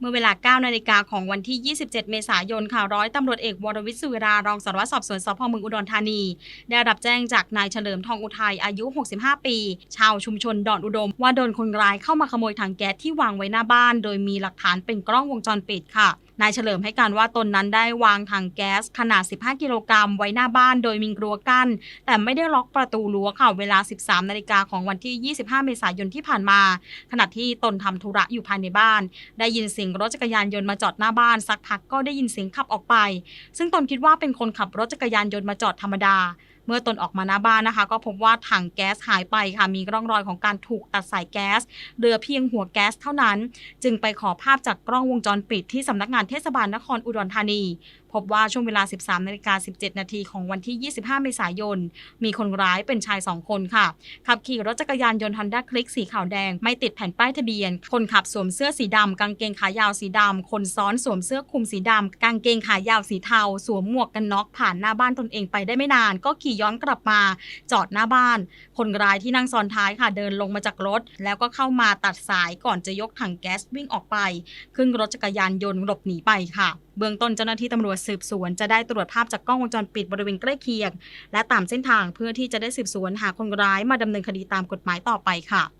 เมื่อเวลา 9 นาฬิกาของวันที่ 27 เมษายน ค่ะ ร้อยตำรวจเอกวรวิทย์สุเวรารองสารวัตรสอบสวนสพเมืองอุดรธานี ได้รับแจ้งจากนายเฉลิมทองอุทัย อายุ 65 ปี ชาวชุมชนดอนอุดม ว่าโดนคนร้ายเข้ามาขโมยถังแก๊สที่วางไว้หน้าบ้าน โดยมีหลักฐานเป็นกล้องวงจรปิดค่ะนายเฉลิมให้การว่าตนนั้นได้วางถังแก๊สขนาด 15 กิโลกรัมไว้หน้าบ้านโดยมีรั้วกั้น แต่ไม่ได้ล็อกประตูรั้วค่ะ เวลา 13 นาฬิกาของวันที่ 25 เมษายนที่ผ่านมา ขณะที่ตนทำธุระอยู่ภายในบ้าน ได้ยินเสียงรถจักรยานยนต์มาจอดหน้าบ้านสักพักก็ได้ยินเสียงขับออกไป ซึ่งตนคิดว่าเป็นคนขับรถจักรยานยนต์มาจอดธรรมดา มื่อตนออกมาหน้าบ้านนะคะ ก็พบว่าถังแก๊สหายไปค่ะ มีร่องรอยของการถูกตัดสายแก๊สเหลือเพียงหัวแก๊สเท่านั้น จึงไปขอภาพจากกล้องวงจรปิดที่สำนักงานเทศบาลนครอุดรธานี พบว่าช่วงเวลา 13นาฬิกา17 นาทีของวันที่ 25 เมษายน มีคนร้ายเป็นชาย 2 คนค่ะ ขับขี่รถจักรยานยนต์ Honda Click สีขาวแดง ไม่ติดแผ่นป้ายทะเบียน คนขับสวมเสื้อสีดำกางเกงขายาวสีดำคนซ้อนสวมเสื้อคลุมสีดำกางเกงขายาวสีเทา สวมหมวกกันน็อกผ่านหน้าบ้านตนเองไปได้ไม่นาน ก็ขี่ย้อนกลับมาจอดหน้าบ้าน คนร้ายที่นั่งซ้อนท้ายค่ะเดินลงมาจากรถ แล้วก็เข้ามาตัดสายก่อนจะยกถังแก๊สวิ่งออกไป ขึ้นรถจักรยานยนต์หลบหนีไปค่ะ เบื้องต้นเจ้าหน้าที่ตำรวจสืบสวน จะได้ตรวจภาพจากกล้องวงจรปิดบริเวณใกล้เคียง และตามเส้นทางเพื่อที่จะได้สืบสวนหาคนร้ายมาดำเนินคดีตามกฎหมายต่อไปค่ะ